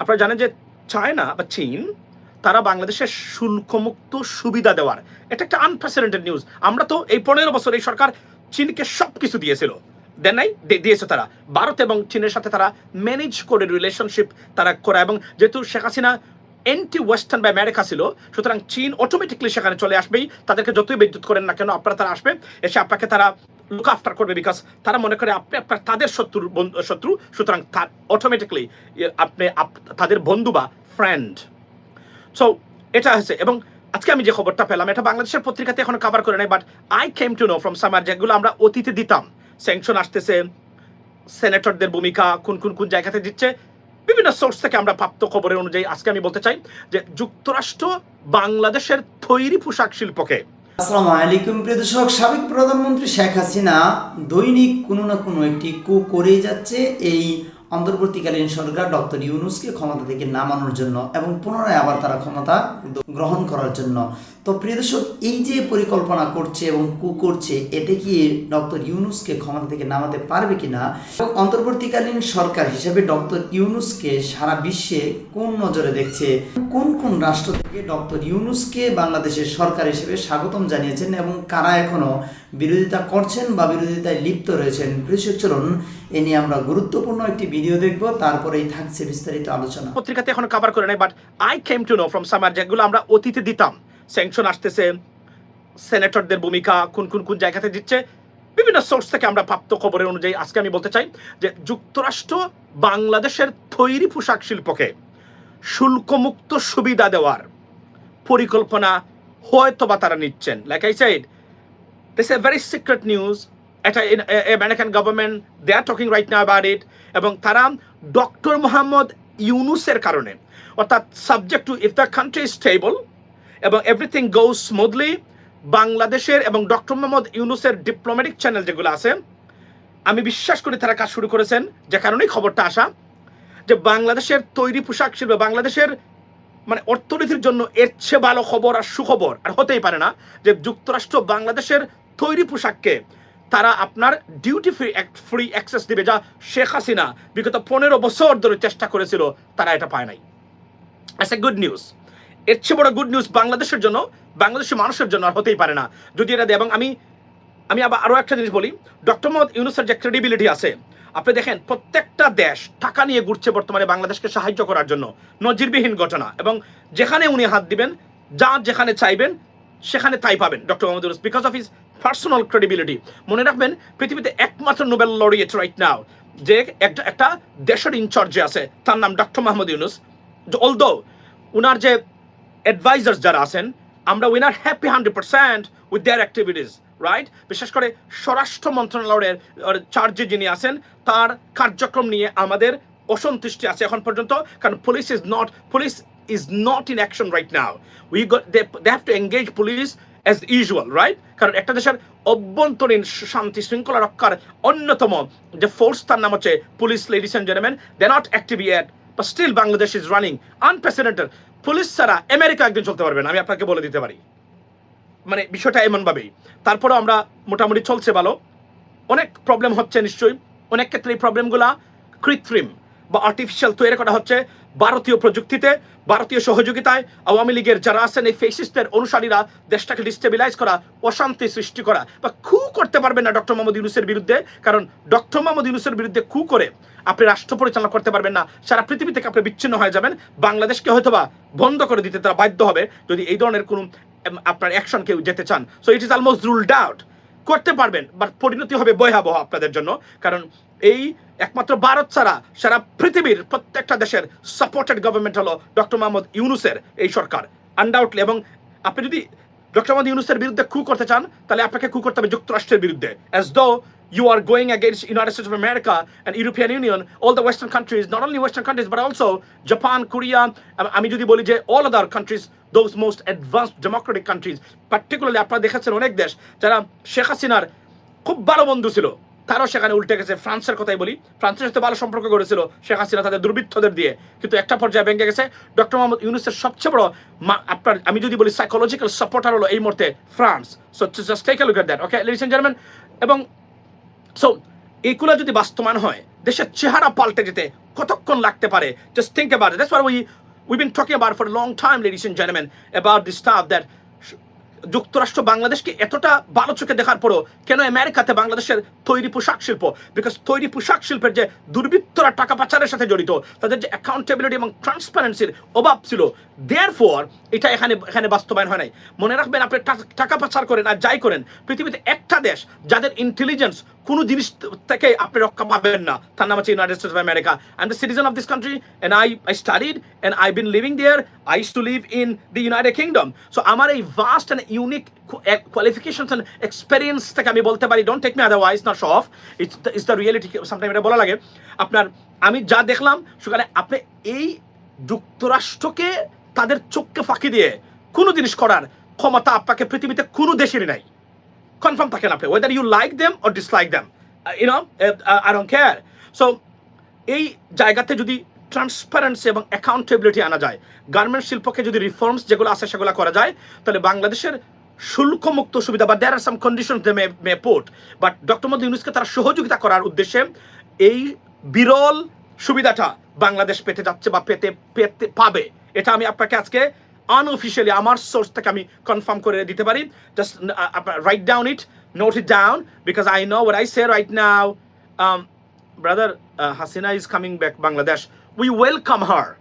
আপনারা জানেন যে চায়না বা চীন, তারা বাংলাদেশের শুল্কমুক্ত সুবিধা দেওয়ার, এটা একটা আনপ্রেসিডেন্টেড নিউজ আমরা তো এই পনেরো বছর এই সরকার চীনকে সব কিছু দিয়েছিল। দেন নাই দিয়েছে তারা। ভারত এবং চীনের সাথে তারা ম্যানেজ করে রিলেশনশিপ তারা করা। এবং যেহেতু শেখ হাসিনা এন্টি ওয়েস্টার্ন বা আমেরিকা ছিল, সুতরাং চীন অটোমেটিকলি সেখানে চলে আসবেই। তাদেরকে যতই বিদ্যুৎ করেন না কেন, আপনারা তারা আসবে এসে আপনাকে তারা লুক আফটার করবে বিকজ তারা মনে করে আপনি আপনার তাদের শত্রুর শত্রু, সুতরাং অটোমেটিকলি আপনি আপ- তাদের বন্ধু বা ফ্রেন্ড সো এটা হচ্ছে এবং আজকে আমি যে খবরটা পেলাম, এটা বাংলাদেশের পত্রিকাতে এখন কভার করে নাই but I came to know from summer যেগুলো আমরা অতীতে দিতাম। স্যাংশন আসতেছে সেনেটরদের ভূমিকা কোন কোন কোন জায়গাতে দিচ্ছে বিভিন্ন সোর্স থেকে আমরা প্রাপ্ত খবরের অনুযায়ী আজকে আমি বলতে চাই যে যুক্তরাষ্ট্র বাংলাদেশের তৈরি পোশাক শিল্পকে। আসসালামু আলাইকুম প্রিয় দর্শক, সাবেক প্রধানমন্ত্রী শেখ হাসিনা দৈনিক কোনো না কোনো একটি কু করেই যাচ্ছে এই অন্তর্বর্তীকালীন সরকার ডক্টর ইউনুসকে ক্ষমতা থেকে নামানোর জন্য এবং পুনরায় আবার তারা ক্ষমতা গ্রহণ করার জন্য। তো প্রিয় দর্শক, এই যে পরিকল্পনা করছে এবং কু করছে, এতে কি ডক্টর ইউনুসকে ক্ষমতা থেকে নামাতে পারবে কিনা? এবং অন্তর্বর্তীকালীন সরকার হিসেবে ডক্টর ইউনুসকে সারা বিশ্বে কোন নজরে দেখছে? কোন কোন রাষ্ট্র থেকে ডক্টর ইউনুসকে বাংলাদেশের সরকার হিসেবে স্বাগতম জানিয়েছেন এবং কারা এখনও বিরোধিতা করছেন বা বিরোধিতায় লিপ্ত রয়েছেন? কৃষক চরণ এ নিয়ে আমরা গুরুত্বপূর্ণ একটি ভিডিও দেখব। তারপরেই থাকছে বিস্তারিত আলোচনা। পত্রিকাতে এখন কভার করে নাই but I came to know from summer যেগুলো আমরা অতীতে দিতাম। স্যাংশন আসতেছে, সেনেটরদের ভূমিকা কোন কোন কোন জায়গাতে দিচ্ছে, বিভিন্ন সোর্স থেকে আমরা প্রাপ্ত খবরের অনুযায়ী আজকে আমি বলতে চাই যে যুক্তরাষ্ট্র বাংলাদেশের তৈরি পোশাক শিল্পকে শুল্কমুক্ত সুবিধা দেওয়ার পরিকল্পনা হয়তো বা তারা নিচ্ছেন। Like I said this a very secret news এটা American government they are talking right now about it এবং তারা ডক্টর মোহাম্মদ ইউনুসের কারণে, অর্থাৎ subject to if the country stable এবং এভরিথিং গোজ স্মুথলি বাংলাদেশের এবং ডক্টর মোহাম্মদ ইউনুসের ডিপ্লোম্যাটিক চ্যানেল যেগুলো আছে, আমি বিশ্বাস করি তারা কাজ শুরু করেছেন, যে কারণেই খবরটা আসা, যে বাংলাদেশের তৈরি পোশাক শিল্প, বাংলাদেশের মানে অর্থনীতির জন্য এর চেয়ে ভালো খবর আর সুখবর আর হতেই পারে না, যে যুক্তরাষ্ট্র বাংলাদেশের তৈরি পোশাককে তারা আপনার ডিউটি ফ্রি ফ্রি অ্যাক্সেস দিবে, যা শেখ হাসিনা বিগত পনেরো বছর ধরে চেষ্টা করেছিল, তারা এটা পায় নাই। অ্যাস এ গুড নিউজ এর চেয়ে বড় গুড নিউজ বাংলাদেশের জন্য, বাংলাদেশের মানুষের জন্য আর হতেই পারে না। যদি এটা দেয়, এবং আমি আমি আবার আরও একটা জিনিস বলি ডক্টর মোহাম্মদ ইউনুসের যে ক্রেডিবিলিটি আছে, আপনি দেখেন প্রত্যেকটা দেশ টাকা নিয়ে ঘুরছে বর্তমানে বাংলাদেশকে সাহায্য করার জন্য, নজিরবিহীন ঘটনা। এবং যেখানে উনি হাত দিবেন, যা যেখানে চাইবেন, সেখানে তাই পাবেন doctor Mohammad Yunus because of his personal credibility মনে রাখবেন, পৃথিবীতে একমাত্র নোবেল লরিয়েট রাইট নাও যে একটা একটা দেশের ইনচার্জে আছে, তার নাম ডক্টর মাহমুদ ইউনুস। অলদো উনার যে অ্যাডভাইজার্স যারা আছেন, আমরা winner happy hundred percent with their activities right বিশেষ করে স্বরাষ্ট্র মন্ত্রণালয়ের চার্জে যিনি আছেন, তার কার্যক্রম নিয়ে আমাদের অসন্তুষ্টি আছে এখন পর্যন্ত, কারণ police is not police is not in action right now we they have to engage police as usual right কারণ একটা দেশের অভ্যন্তরীণ শান্তি শৃঙ্খলা রক্ষার অন্যতম যে ফোর্স তার নাম হচ্ছে police ladies and gentleman they not active yet but still Bangladesh is running unprecedented police ছাড়া আমেরিকা একদিন চলতে পারবে না, আমি আপনাকে বলে দিতে পারি। মানে বিষয়টা এমনভাবেই। তারপরেও আমরা মোটামুটি চলছে ভালো। অনেক প্রবলেম হচ্ছে নিশ্চয়ই। অনেক ক্ষেত্রে এই প্রবলেমগুলা কৃত্রিম বা আর্টিফিশিয়াল তৈরি করা হচ্ছে। ভারতীয় প্রযুক্তিতে, ভারতীয় সহযোগিতায় আওয়ামী লীগের যারা আছেন এই ফেসিস্টের অনুসারীরা দেশটাকে ডিস্টেবিলাইজ করা, অশান্তি সৃষ্টি করা বা খু করতে পারবেন না ডক্টর মোহাম্মদ ইউনুসের বিরুদ্ধে। কারণ ডক্টর মোহাম্মদ ইউনুসের বিরুদ্ধে খু করে আপনি রাষ্ট্র পরিচালনা করতে পারবেন না। সারা পৃথিবী থেকে আপনি বিচ্ছিন্ন হয়ে যাবেন। বাংলাদেশকে হয়তোবা বন্ধ করে দিতে তারা বাধ্য হবে যদি এই ধরনের কোনো আপনার অ্যাকশন কেউ যেতে চান। So it is almost ruled out করতে পারবেন বাট পরিণতি হবে ভয়াবহ আপনাদের জন্য। কারণ এই একমাত্র ভারত ছাড়া সারা পৃথিবীর প্রত্যেকটা দেশের সাপোর্টেড গভর্নমেন্ট হলো ডক্টর মোহাম্মদ ইউনুসের এই সরকার আনডাউটলি এবং আপনি যদি ডক্টর মোহাম্মদ ইউনুসের বিরুদ্ধে ক্যু করতে চান, তাহলে আপনাকে ক্যু করতে হবে যুক্তরাষ্ট্রের বিরুদ্ধে as though you are going against United States of America and European Union all the western countries not only western countries but also Japan Korea আমি যদি বলি যে all other countries those most advance democratic countries particularly আপনারা দেখেছেন অনেক দেশ, যারা শেখ হাসিনার খুব ভালো বন্ধু ছিল। তারাও সেখানে উল্টে গেছে। ফ্রান্সের কথাই বলি। ফ্রান্সের সাথে ভালো সম্পর্ক করেছিল শেখ হাসিনা তাদের দুর্বৃত্তদের দিয়ে। কিন্তু একটা পর্যায়ে ভেঙে গেছে। ডক্টর মোহাম্মদ ইউনুসের সবচেয়ে বড় আপনার আমি যদি বলি সাইকোলজিক্যাল সাপোর্টার হলো এই মুহূর্তে ফ্রান্স। এবং সো এইগুলো যদি বাস্তবায়ন হয়, দেশের চেহারা পাল্টে যেতে কতক্ষণ লাগতে পারে? Just think about that's why we we been talking about for long time ladies and gentleman about this stuff that যুক্তরাষ্ট্র বাংলাদেশকে এতটা ভালো চোখে দেখার পরও কেন আমেরিকাতে বাংলাদেশের তৈরি পোশাক শিল্প? বিকজ তৈরি পোশাক শিল্পের যে দুর্বৃত্তরা টাকা পাচারের সাথে জড়িত, তাদের যে অ্যাকাউন্টেবিলিটি এবং ট্রান্সপারেন্সির অভাব ছিল দেয়ার ফর এটা এখানে এখানে বাস্তবায়ন হয় নাই। মনে রাখবেন, আপনি টাকা পাচার করেন আর যাই করেন, পৃথিবীতে একটা দেশ যাদের ইন্টেলিজেন্স কোনো জিনিস থেকে আপনি রক্ষা পাবেন না, তার নাম হচ্ছে United States of America I am the citizen of this country and I I studied and I been living there I used to live in the United Kingdom so আমার এই vast and unique qualifications and experience থেকে আমি বলতে পারি don't take me otherwise not show off it's it's the reality sometime এটা বলা লাগে। আপনার, আমি যা দেখলাম সেখানে আপনি এই যুক্তরাষ্ট্রকে তাদের চোখকে ফাঁকি দিয়ে কোনো জিনিস করার ক্ষমতা আপনাকে পৃথিবীতে কোনো দেশেরই নাই। কনফার্ম থাকেন আপনি whether you like them or dislike them you know I don't care so এই জায়গাতে যদি ট্রান্সপারেন্সি এবং অ্যাকাউন্টেবিলিটি আনা যায়। গার্মেন্ট শিল্পকে যদি রিফর্মস যেগুলো আছে সেগুলো করা যায়, তাহলে বাংলাদেশের শুল্কমুক্ত সুবিধা বা there are some condition they may port but doctor Modi ইউনুসকে তারা সহযোগিতা করার উদ্দেশ্যে এই বিরল সুবিধাটা বাংলাদেশ পেতে যাচ্ছে বা পেতে পেতে পাবে। এটা আমি আপনাকে আজকে আনঅফিসিয়ালি আমার সোর্স থেকে আমি কনফার্ম করে দিতে পারি। Just write down it note it down because I know what I say right now. Brother Hasina is coming back Bangladesh. We welcome her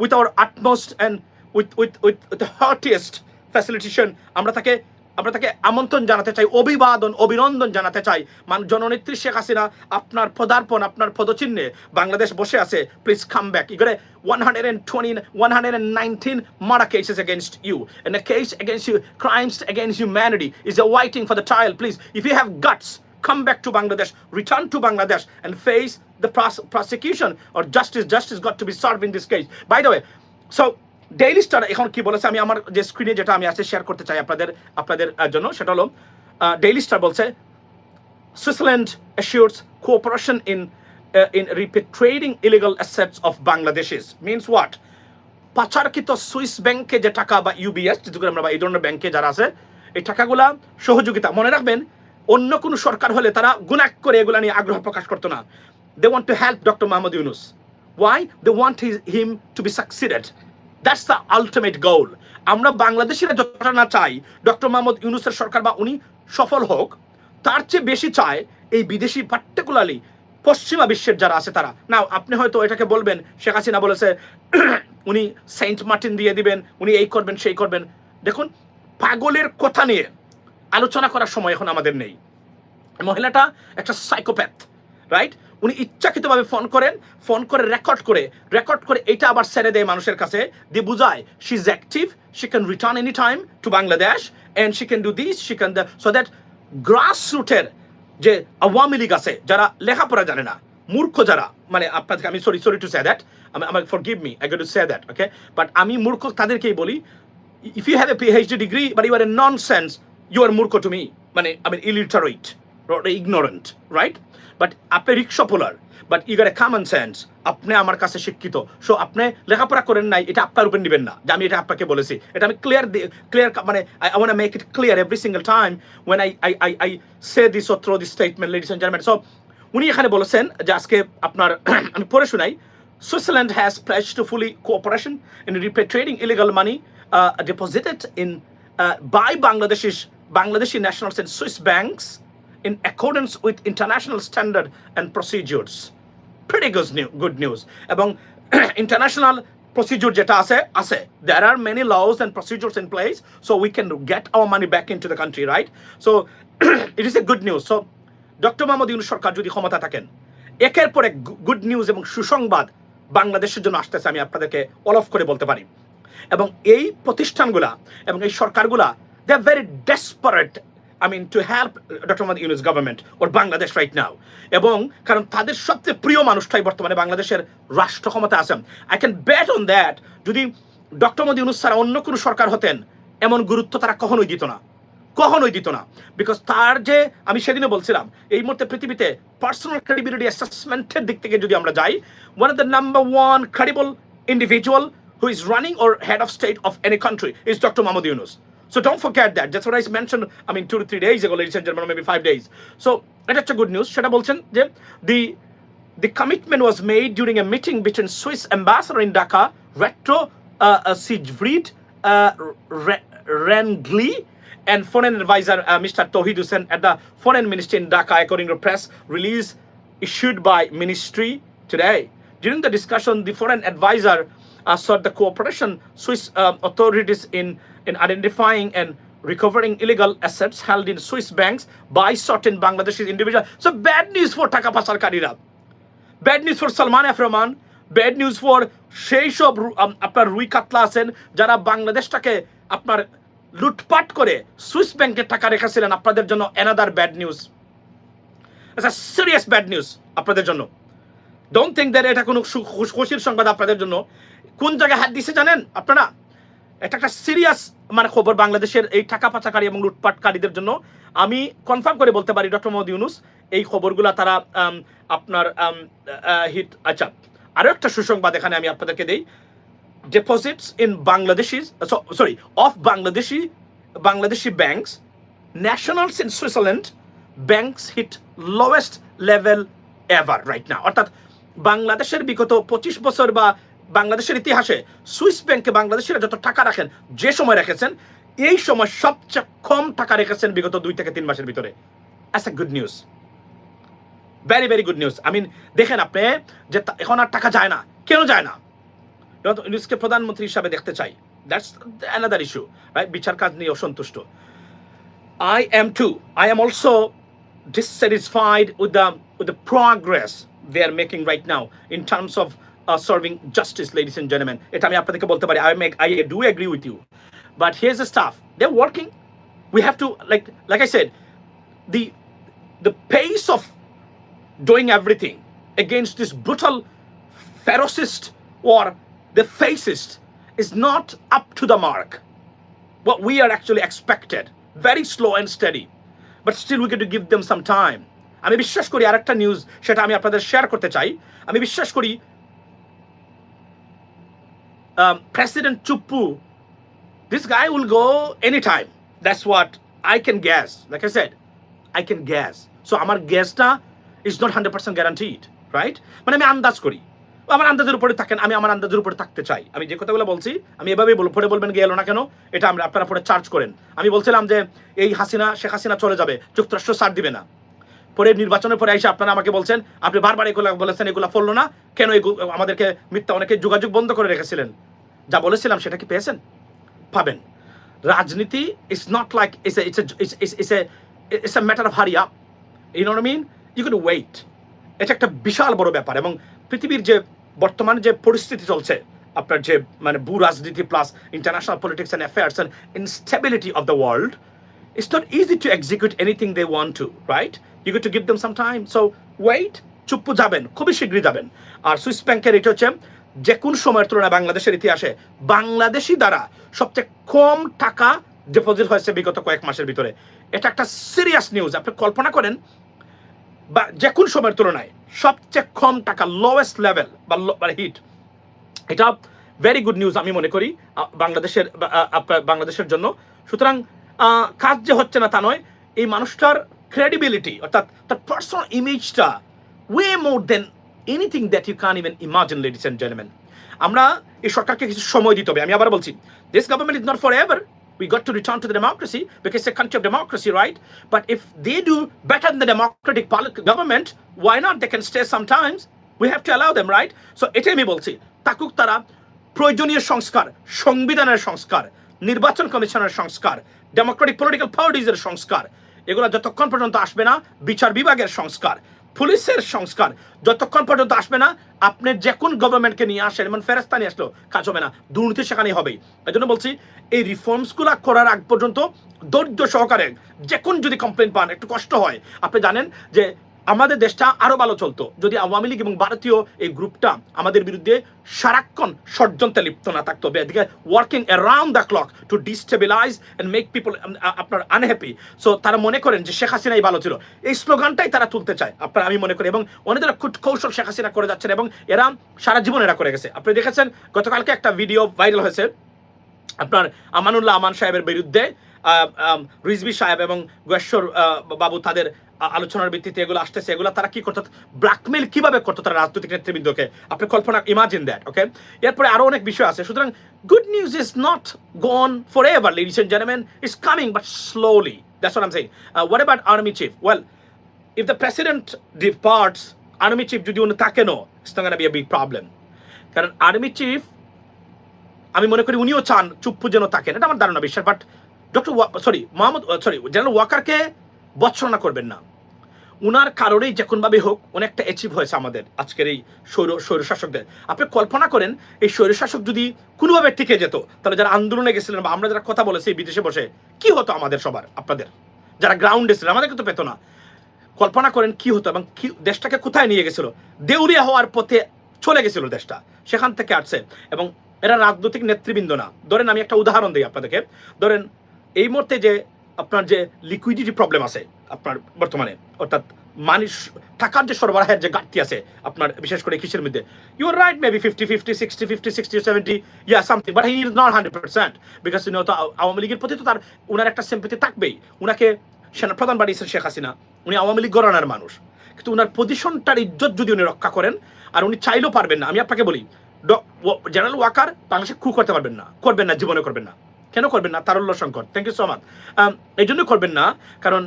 with our utmost and with with with, the heartiest facilitation আমরা তাকে আমরা তাকে আমন্ত্রণ জানাতে চাই অভিবাদন অভিনন্দন জানাতে চাই মান জননেত্রী শেখ হাসিনা আপনার পদার্পণ আপনার পদচিহ্নে বাংলাদেশ বসে আছে প্লিজ কাম ব্যাক ই করে 120 119 murder cases against you and a case against you crimes against humanity is awaiting for the trial please if you have guts come back to Bangladesh, return to Bangladesh, and face the pros- prosecution or justice. Justice got to be served in this case. By the way, so Daily Star এখন কি বলেছে আমি আমার যে স্ক্রিনে যেটা আমি আছে শেয়ার করতে চাই আপনাদের আপনাদের জন্য সেটা হলো ডেইলি স্টার বলছে assures cooperation in uh, in repatriating illegal assets of Bangladeshis. Means what? পাচারকৃত সুইস ব্যাংকে যে টাকা বা ইউবিএস যেগুলো আমরা বা এই ধরনের ব্যাংকে যারা আছে এই টাকাগুলা সহযোগিতা মনে রাখবেন অন্য কোনো সরকার হলে তারা গুনাক করে এগুলা নিয়ে আগ্রহ প্রকাশ করতো না they want to help doctor Mohammad Yunus why they want him to be succeeded that's the ultimate goal আমরা বাংলাদেশিরা যতটা না চাই ডক্টর মোহাম্মদ ইউনুসের সরকার বা উনি সফল হোক, তার চেয়ে বেশি চায় এই বিদেশি পার্টিকুলারলি পশ্চিমা বিশ্বের যারা আছে তারা। না আপনি হয়তো এটাকে বলবেন, শেখ হাসিনা বলেছে, উনি সেন্ট মার্টিন দিয়ে দিবেন, উনি এই করবেন, সেই করবেন। দেখুন, পাগলের কথা নিয়ে আলোচনা করার সময় এখন আমাদের নেই। মহিলাটা একটা সাইকোপ্যাথ রাইট উনি ইচ্ছাকৃতভাবে ফোন করেন ফোন করে রেকর্ড করে রেকর্ড করে এটা আবার ছেড়ে দেয় মানুষের কাছে। দিয়ে বুঝায় she is active she can return any time to Bangladesh and she can do this she can so that grass রুটের যে আওয়ামী লীগ আছে যারা লেখাপড়া জানে না মূর্খ যারা মানে আপনাদেরকে আমি sorry sorry to say that আমাকে forgive me I get to say that okay but আমি মূর্খ তাদেরকেই বলি if you a a PhD degree but you are a nonsense, you are মূর্খ টু মি মানে mean illiterate. Ignorant, right? But আপনি রিক্সা পোলার but you গার a common sense আপনি আমার কাছে শিক্ষিত। সো আপনি লেখাপড়া করেন নাই এটা আপনার উপর নেবেন না। যে আমি এটা আপনাকে বলেছি। এটা আমি ক্লিয়ার ক্লিয়ার মানে I want make it clear every single time when I I I I say this through this statement ladies and gentleman so উনি এখানে বলেছেন যে আজকে আপনার আমি পড়ে শোনাই pledged to fully cooperation in repatriating illegal money uh, deposited in uh, by Bangladeshis Bangladeshi nationals in Swiss banks in accordance with international standard and procedures. Pretty good news, good news. এবং international procedure যেটা আছে আছে there are many laws and procedures in place so we can get our money back into the country right so it is a good news so doctor Mohammad Yunus সরকার যদি ক্ষমতা থাকেন একের পর এক good news এবং সুসংবাদ বাংলাদেশের জন্য আসতেছে আমি আপনাদেরকে অলফ করে বলতে পারি এবং এই প্রতিষ্ঠানগুলা এবং এই সরকারগুলা they are very desperate I mean to help doctor Mohammad Yunus government or Bangladesh right now এবং কারণ তাদের সবচেয়ে প্রিয় মানুষটাই বর্তমানে বাংলাদেশের রাষ্ট্র ক্ষমতা আছেন। I can bet on that যদি ডক্টর মোহাম্মদ ইউনুস ছাড়া অন্য কোনো সরকার হতেন, এমন গুরুত্ব তারা কখনোই দিত না। কখনোই দিত না। বিকজ তার যে, আমি সেদিনও বলছিলাম, এই মুহূর্তে পৃথিবীতে পার্সোনাল ক্রেডিবিলিটি অ্যাসেসমেন্টের দিক থেকে যদি আমরা যাই one of the number one credible individual who is running or head of state of any country is doctor Mahmoud Yunus. So don't forget that. That's what I mentioned, I mean, two to three days ago, ladies and gentlemen, maybe five days. So এটা হচ্ছে good news সেটা বলছেন যে দি the commitment was made during a meeting between Swiss ambassador in Dhaka, Retro uh, uh, Sigfried uh, Re- Rengli, and foreign advisor uh, Mr. Tohid Hussein at the foreign ministry in Dhaka, according to press release issued by ministry today. During the discussion, the foreign advisor uh, sought the cooperation Swiss uh, authorities in, in identifying and recovering illegal assets held in Swiss banks by certain Bangladeshi individuals. So, bad news for Taka Pasar Karira. Bad news for Salman F Rahman bad news for সেই সব আপনার রুই কাতলা আছেন যারা বাংলাদেশটাকে আপনার লুটপাট করে সুইস ব্যাংকে টাকা রেখেছিলেন আপনাদের জন্য এনাদার ব্যাড নিউজ আচ্ছা সিরিয়াস ব্যাড নিউজ আপনাদের জন্য। ডোন্ট থিঙ্ক দ্যাট এটা কোনো খুশির সংবাদ আপনাদের জন্য। কোন জায়গায় হাত দিছে জানেন আপনারা? এটা একটা সিরিয়াস মানে খবর বাংলাদেশের এই টাকা পাচাকারী এবং লুটপাটকারীদের জন্য আমি কনফার্ম করে বলতে পারি ডক্টর মোহাম্মদ ইউনুস এই খবরগুলা তারা আপনার হিট আচ্ছা আরও একটা সুসংবাদ এখানে আমি আপনাদেরকে দেই in Bangladeshi, so, sorry, of Bangladeshi, Bangladeshi banks, nationals in Switzerland, banks hit lowest level ever right now. অর্থাৎ বাংলাদেশের বিগত পঁচিশ বছর বা বাংলাদেশের ইতিহাসে সুইস ব্যাংকে বাংলাদেশিরা যত টাকা রাখেন, যে সময় রেখেছেন, এই সময় সবচেয়ে কম টাকা রেখেছেন বিগত দুই থেকে তিন মাসের ভিতরে। As a good news very very good news I mean দেখেন আপনি যে এখন আর টাকা যায় না। কেন যায় না? ইউনুসকে প্রধানমন্ত্রী হিসাবে দেখতে চাই। দ্যাটস অ্যানাদার ইস্যু রাইট বিচার কাজ নিয়ে অসন্তুষ্ট। I am too I am also dissatisfied with the with the progress they are making right now in terms of uh, serving justice ladies and gentlemen এটা আমি আপনাদেরকে বলতে পারি I make I do agree with you but here's the stuff they're working we have to like like I said the the pace of doing everything against this brutal ferocist or the fascist is not up to the mark. What we are actually expected. Very slow and steady. But still we get to give them some time. আমি বিশ্বাস করি আরেকটা news সেটা আমি আপনাদের share করতে চাই আমি বিশ্বাস করি president Chuppu this guy will go anytime. That's what I can guess. Like I said, I can guess. So আমার guessটা is not 100% guaranteed, right? মানে আমি আন্দাজ করি আমার আন্দাজের উপরে থাকেন আমি আমার আন্দাজের উপরে থাকতে চাই আমি যে কথাগুলো বলছি আমি এভাবেই বল পরে বলবেন গেল না কেন এটা আমরা আপনারা পরে চার্জ করেন আমি বলছিলাম যে এই হাসিনা শেখ হাসিনা চলে যাবে যুক্তরাষ্ট্র ছাড় দিবে না পরে নির্বাচনের পরে এসে আপনারা আমাকে বলছেন আপনি বারবার এগুলো বলেছেন এগুলো ফললো না। কেন আমাদেরকে মিথ্যা অনেকে যোগাযোগ বন্ধ করে রেখেছিলেন? যা বলেছিলাম সেটা কি পেয়েছেন? পাবেন। রাজনীতি is not like it's a it's matter of hurry up you know mean you can wait এটা একটা বিশাল বড় ব্যাপার এবং পৃথিবীর যে বর্তমানে যে পরিস্থিতি চলছে আপনার যে মানে ভূ রাজনীতি plus international politics and affairs and instability of the world it's not easy to execute anything they want to, right? Got to give them some time. So wait, Chuppu যাবেন খুবই শীঘ্রই যাবেন। আর সুইস ব্যাংকের এটা হচ্ছে যে কোন সময়ের তুলনায় বাংলাদেশের ইতিহাসে বাংলাদেশি দ্বারা সবচেয়ে কম টাকা ডিপোজিট হয়েছে বিগত কয়েক মাসের ভিতরে। এটা একটা সিরিয়াস নিউজ আপনি কল্পনা করেন বা যে কোন সময়ের তুলনায় সবচেয়ে কম টাকা লোয়েস্ট লেভেল বা হিট এটা ভেরি গুড নিউজ আমি মনে করি বাংলাদেশের বাংলাদেশের জন্য। সুতরাং কাজ যে হচ্ছে না তা নয় এই মানুষটার ক্রেডিবিলিটি অর্থাৎ তার পার্সোনাল ইমেজটা way more than anything that you can even imagine ladies and gentleman আমরা এই সরকারকে কিছু সময় দিতে হবে আমি আবার বলছি this government is not forever we got to return to the democracy because it's a country of democracy, right? But if they do better than the democratic government, why not? They can stay sometimes. We have to allow them, right? So এটাই আমি বলছি তাকুক তারা প্রয়োজনীয় সংস্কার সংবিধানের সংস্কার নির্বাচন কমিশনের সংস্কার ডেমোক্রেটিক পলিটিক্যাল পার্টিজের সংস্কার এগুলো যতক্ষণ পর্যন্ত আসবে না, বিচার বিভাগের সংস্কার, পুলিশের সংস্কার, যতক্ষণ পর্যন্ত আসবে না, আপনি যে কোন গভর্নমেন্টকে নিয়ে আসেন এমন ফেরস্তা নিয়ে আসলো কাজ হবে না, দুর্নীতি সেখানেই হবেই। এই জন্য বলছি, এই রিফর্মসগুলো করার আগ পর্যন্ত ধৈর্য সহকারে যে কোন যদি কমপ্লেন পান, একটু কষ্ট হয়। আপনি জানেন যে আমাদের দেশটা আরও ভালো চলতো। যদি আওয়ামী লীগ এবং ভারতীয় এই গ্রুপটা আমাদের বিরুদ্ধে সারাক্ষণ ষড়যন্ত্রে লিপ্ত না থাকতো এদিকে working around the clock to destabilize and make people আপনার আনহ্যাপি সো তারা মনে করেন যে শেখ হাসিনাই ভালো ছিল। এই স্লোগানটাই তারা তুলতে চায়, আপনার আমি মনে করি। এবং অনেকরা কৌশল শেখ হাসিনা করে যাচ্ছেন এবং এরা সারা জীবন এরা করে গেছে। আপনি দেখেছেন, গতকালকে একটা ভিডিও ভাইরাল হয়েছে, আপনার আমানুল্লাহ আমান সাহেবের বিরুদ্ধে। আম, সাহেব এবং গোয়েশ্বর বাবু তাদের আলোচনার ভিত্তিতে এগুলো আসতেছে। এগুলো তারা কি করতো ব্ল্যাকমেল কীভাবে করতো তারা রাজনৈতিক নেতৃবৃন্দকে? আপনি কল্পনা ইমাজিন দ্যাট ওকে এরপরে আরও অনেক বিষয় আছে। সুতরাং good news is not gone forever ladies and gentleman is coming but slowly that's what I am saying what about army chief well if the president departs, army chief যদি উনি থাকেনও gonna be a big problem. কারণ army chief আমি মনে করি উনিও চান চুপ্পু যেন থাকেন। এটা আমার ধারণা বিশ্বাস but doctor sorry Mohammad sorry general ওয়াকারকে বৎসনা করবেন না। উনার কারণেই যে কোনোভাবে হোক অনেকটা অ্যাচিভ হয়েছে আমাদের আজকের এই স্বৈর স্বৈরশাসকদের। আপনি কল্পনা করেন, এই স্বৈরশাসক যদি কোনোভাবে টিকে যেত, তাহলে যারা আন্দোলনে গেছিলেন বা আমরা যারা কথা বলেছি বিদেশে বসে, কি হতো আমাদের সবার, আপনাদের? যারা গ্রাউন্ডে ছিলেন, আমাদেরকে তো পেত না। কল্পনা করেন কি হতো এবং কি, দেশটাকে কোথায় নিয়ে গেছিল? দেউরিয়া হওয়ার পথে চলে গেছিল দেশটা, সেখান থেকে আসছে। এবং এরা রাজনৈতিক নেতৃবৃন্দ না। ধরেন আমি একটা উদাহরণ দিই আপনাদেরকে। ধরেন এই মুহূর্তে যে আপনার যে লিকুইডিটি প্রবলেম আছে আপনার বর্তমানে, অর্থাৎ মানুষ টাকার যে সরবরাহের যে ঘাটতি আছে আপনার, বিশেষ করে কৃষির মধ্যে you are right maybe fifty fifty sixty fifty sixty seventy yeah something but he is not hundred percent because তো আওয়ামী লীগের প্রতি তো তার, উনার একটা সিম্পতি থাকবেই। উনাকে সেনাপ্রধান বাড়িয়েছেন শেখ হাসিনা, উনি আওয়ামী লীগ গণনার মানুষ। কিন্তু উনার পজিশনটার ইজ্জত যদি উনি রক্ষা করেন, আর উনি চাইলেও পারবেন না, আমি আপনাকে বলি জেনারেল ওয়াকার বাংলাদেশে খু করতে পারবেন না, করবেন না জীবনে করবেন না। কেন করবেন না? তারল্য সংকট। থ্যাংক ইউ সো মাচ এই জন্য করবেন না, কারণ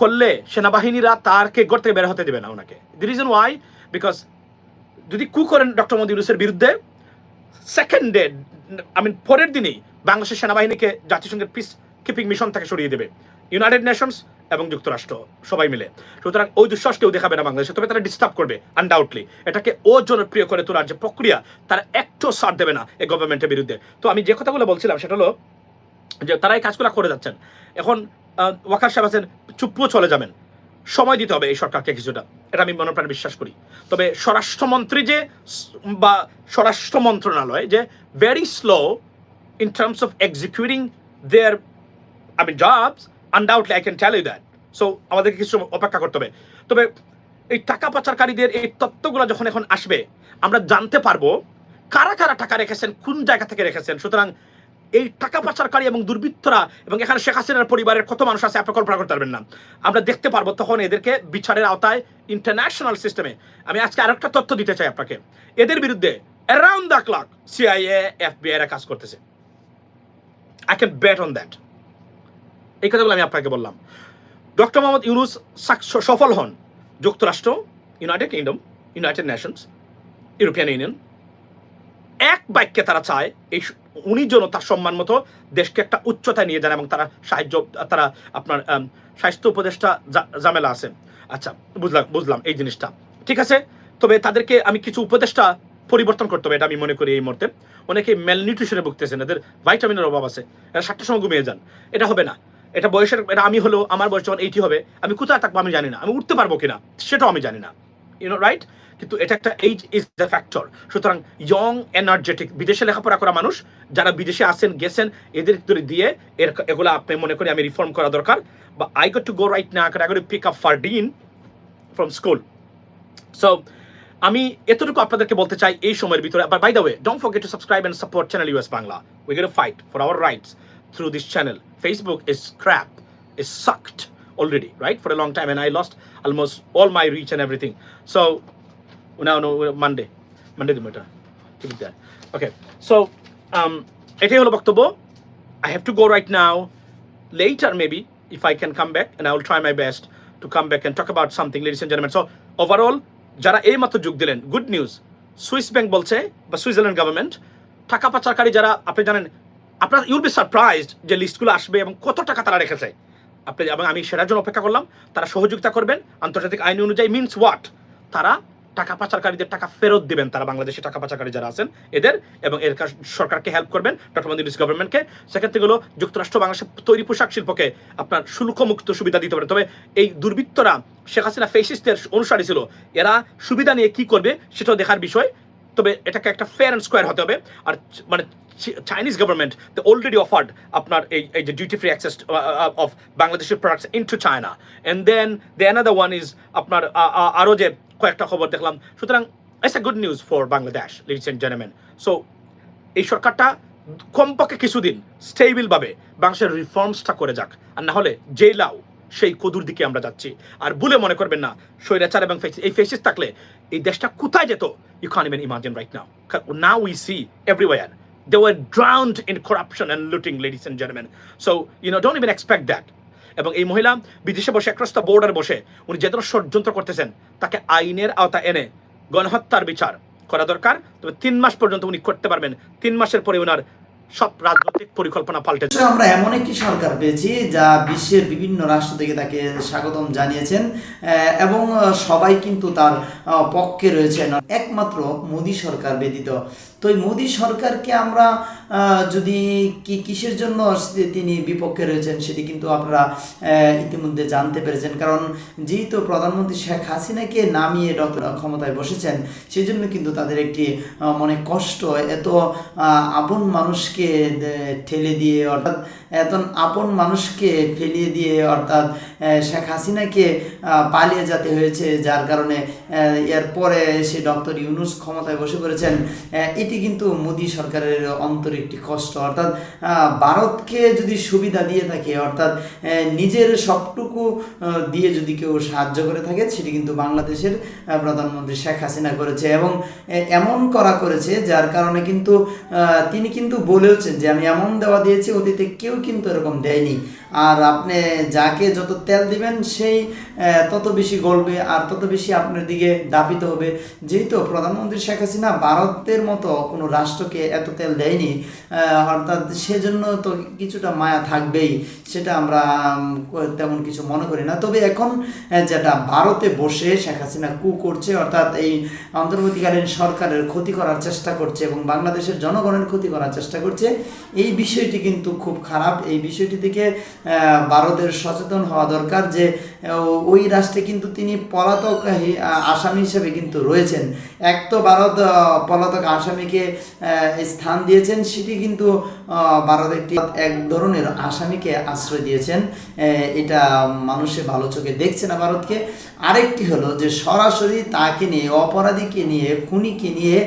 করলে সেনাবাহিনীরা তারকে ঘর থেকে বের হতে দেবে না ওনাকে। দি রিজন ওয়াই বিকজ যদি কু করেন ডক্টর মোদী ইউনুসের বিরুদ্ধে সেকেন্ড ডে আই মিন পরের দিনেই বাংলাদেশের সেনাবাহিনীকে জাতিসংঘের পিস কিপিং মিশন থেকে সরিয়ে দেবে। ইউনাইটেড নেশনস এবং যুক্তরাষ্ট্র, সবাই মিলে। সুতরাং ওই দুঃশ্বাস কেউ দেখাবে না বাংলাদেশে, তবে তারা ডিস্টার্ব করবে আনডাউটলি এটাকে ও জনপ্রিয় করে তোলার যে প্রক্রিয়া, তারা একটু সার দেবে না এই গভর্নমেন্টের বিরুদ্ধে। তো আমি যে কথাগুলো বলছিলাম, সেটা হলো যে তারা এই কাজগুলো করে যাচ্ছেন। এখন ওয়াকার সাহেব আছেন চুপ্পুও চলে যাবেন। সময় দিতে হবে এই সরকারকে কিছুটা। এটা আমি মনে বিশ্বাস করি। তবে স্বরাষ্ট্রমন্ত্রী যে বা স্বরাষ্ট্র মন্ত্রণালয় যে very slow in terms of executing their I mean jobs, undoubtedly I can tell you that. So আমাদেরকে কিছু অপেক্ষা করতে হবে। তবে এই টাকা পাচারকারীদের এই তত্ত্বগুলো যখন এখন আসবে আমরা জানতে পারব কারা কারা টাকা রেখেছেন কোন জায়গা থেকে রেখেছেন। সুতরাং এই টাকা পাচারকারী এবং দুর্বৃত্তরা এবং এখানে শেখ হাসিনার পরিবারের কত মানুষ আছে আপনি কল্পনা করতে পারবেন না। আমরা দেখতে পারব তখন এদেরকে বিচারের আওতায় ইন্টারন্যাশনাল সিস্টেমে আমি আজকে আরেকটা তথ্য দিতে চাই আপনাকে। এদের বিরুদ্ধে around the clock CIA FBI কাজ করতেছে। I can bet on that এই কথাগুলো আমি আপনাকে বললাম। ডক্টর মোহাম্মদ ইউনুস সফল হন। যুক্তরাষ্ট্র United Kingdom United Nations European Union এক বাক্যে তারা চায়, এই উনি যেন তার সম্মান মতো দেশকে একটা উচ্চতায় নিয়ে যান এবং তারা সাহায্য, তারা আপনার স্বাস্থ্য উপদেষ্টা জামেলা আছে। আচ্ছা বুঝলাম বুঝলাম এই জিনিসটা। ঠিক আছে? তবে তাদেরকে আমি কিছু উপদেষ্টা পরিবর্তন করতে হবে, এটা আমি মনে করি এই মুহূর্তে। অনেকে ম্যালনিউট্রিশনে ভুগতেছেন, এদের ভাইটামিনের অভাব আছে। এরা সাতটার সময় ঘুমিয়ে যান। এটা হবে না। এটা বয়সের, এটা আমি হলেও, আমার বয়স যখন এইটি হবে, আমি কোথায় থাকব আমি জানি না। আমি উঠতে পারব কিনা, সেটাও আমি জানি না। ইউনো রাইট কিন্তু এটা একটা এইজ ইজ দ্য ফ্যাক্টর সুতরাং ইয়ং এনার্জেটিক বিদেশে লেখাপড়া করা মানুষ, যারা বিদেশে আসেন গেছেন, এদের ভিতরে দিয়ে এর এগুলো আপনি মনে করি আমি রিফর্ম করা দরকার। বা I got to go right না I got pick up Fardin from school so আমি এতটুকু আপনাদেরকে বলতে চাই এই সময়ের ভিতরে। But by the way don't forget to subscribe and support channel US Bangla we get fight for our rights through this channel Facebook is crap is sucked. already, right? For a long time, and I lost almost all my reach and everything. So now, no, Monday, Monday the matter. Keep it there. Okay. So, um, এটাই হলো বক্তব্য I have to go right now. Later, maybe, if I can come back, and I will try my best to come back and talk about something, ladies and gentlemen. So, overall, যারা এই মাত্র যোগ দিলেন good news Swiss bank বলছে বা Switzerland government টাকা পাচারকারী যারা আপনি জানেন আপনার ইউল বি সারপ্রাইজড যে লিস্টগুলো আসবে এবং কত টাকা তারা রেখেছে আপনি এবং আমি সেটার জন্য অপেক্ষা করলাম। তারা সহযোগিতা করবেন। আন্তর্জাতিক আইন অনুযায়ী মিনস হোয়াট তারা টাকা পাচারকারীদের টাকা ফেরত দিবেন। তারা বাংলাদেশে টাকা পাচারকারী যারা আছেন, এদের এবং এর সরকারকে হেল্প করবেন ডক্টর মোদী গভর্নমেন্টকে সেক্ষেত্রে হলো, যুক্তরাষ্ট্র বাংলাদেশের তৈরি পোশাক শিল্পকে আপনার শুল্কমুক্ত সুবিধা দিতে পারে। তবে এই দুর্বৃত্তরা শেখ হাসিনা ফেসিস্টের অনুসারী ছিল। এরা সুবিধা নিয়ে কি করবে, সেটাও দেখার বিষয়। তবে এটাকে একটা ফেয়ার অ্যান্ড স্কোয়ার হতে হবে। আর মানে Chinese government they already offered আপনার এই এই যে ডিউটি ফ্রি অ্যাক্সেস অফ বাংলাদেশের products into China and then the another one is আপনার আরও যে কয়েকটা খবর দেখলাম। সুতরাং it's a good news for Bangladesh ladies and gentleman so এই সরকারটা কমপক্ষে কিছুদিন স্টেবিল ভাবে বাংলাদেশের রিফর্মসটা করে যাক। আর না হলে জেলাও সেই কদুর দিকে আমরা যাচ্ছি। আর ভুলে মনে করবেন না স্বৈরাচার এবং এই ফেসিস থাকলে এই দেশটা কোথায় যেত? You can even imagine right now now we see everywhere they were drowned in corruption and looting, ladies and gentlemen. So, you know, don't even expect that. এবং এই মহিলা বিদেশে বসে একরস্তা বোর্ডার বসে উনি যে ধরনের ষড়যন্ত্র করতেছেন তাকে আইনের আওতা এনে গণহত্যার বিচার করা দরকার। তবে তিন মাস পর্যন্ত উনি করতে পারবেন। তিন মাসের পরে ওনার সব রাজনৈতিক পরিকল্পনা পাল্টে আমরা এমন একটি সরকার পেয়েছি যা বিশ্বের বিভিন্ন রাষ্ট্র থেকে তাকে স্বাগতম জানিয়েছেন এবং সবাই কিন্তু তার পক্ষে রয়েছেন একমাত্র মোদী সরকার ব্যতীত। তো এই মোদী সরকারকে আমরা যদি কি কিসের জন্য তিনি বিপক্ষে রয়েছেন সেটি কিন্তু আপনারা ইতিমধ্যে জানতে পেরেছেন। কারণ যেহেতু প্রধানমন্ত্রী শেখ হাসিনাকে নামিয়ে ক্ষমতায় বসেছেন সেই জন্য কিন্তু তাদের একটি মনে কষ্ট, এত আপন মানুষকে ঠেলে দিয়ে অর্থাৎ এত আপন মানুষকে ফেলিয়ে দিয়ে অর্থাৎ শেখ হাসিনাকে পালিয়ে যেতে হয়েছে, যার কারণে এরপরে সে ডক্টর ইউনুস ক্ষমতায় বসে পড়েছেন। এটি কিন্তু মোদী সরকারের অন্তর একটি কষ্ট। অর্থাৎ ভারতকে যদি সুবিধা দিয়ে থাকে, অর্থাৎ নিজের সবটুকু দিয়ে যদি কেউ সাহায্য করে থাকে, সেটি কিন্তু বাংলাদেশের প্রধানমন্ত্রী শেখ হাসিনা করেছে। এবং এমন করা করেছে, যার কারণে কিন্তু তিনি কিন্তু বলেওছেন যে, আমি এমন দেওয়া দিয়েছি, অতীতে কেউ কিন্তু এরকম দেয়নি আর আপনি যাকে যত তেল দিবেন, সেই তত বেশি গলবে আর তত বেশি আপনার দিকে দাবিত হবে। যেহেতু প্রধানমন্ত্রী শেখ হাসিনা ভারতের মতো কোনো রাষ্ট্রকে এত তেল দেয়নি অর্থাৎ সেজন্য তো কিছুটা মায়া থাকবেই, সেটা আমরা তেমন কিছু মনে করি না। তবে এখন যেটা ভারতে বসে শেখ হাসিনা কু করছে, অর্থাৎ এই অন্তর্বর্তীকালীন সরকারের ক্ষতি করার চেষ্টা করছে এবং বাংলাদেশের জনগণের ক্ষতি করার চেষ্টা করছে, এই বিষয়টি কিন্তু খুব খারাপ। এই বিষয়টি থেকে ভারতের সচেতন হওয়া দরকার যে ওই রাষ্ট্রে কিন্তু তিনি পলাতক আসামি হিসেবে কিন্তু রয়েছেন। এক তো ভারত পলাতক আসামিকে স্থান দিয়েছেন, সেটি কিন্তু ভারত একটি এক ধরনের আসামিকে আশ্রয় দিয়েছেন। এটা মানুষে ভালো চোখে দেখছে না ভারতকে। আরেকটি হলো যে, সরাসরি তাকে নিয়ে, অপরাধীকে নিয়ে, খুনিকে নিয়ে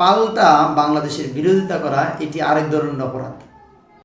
পাল্টা বাংলাদেশের বিরোধিতা করা, এটি আরেক ধরনের অপরাধ।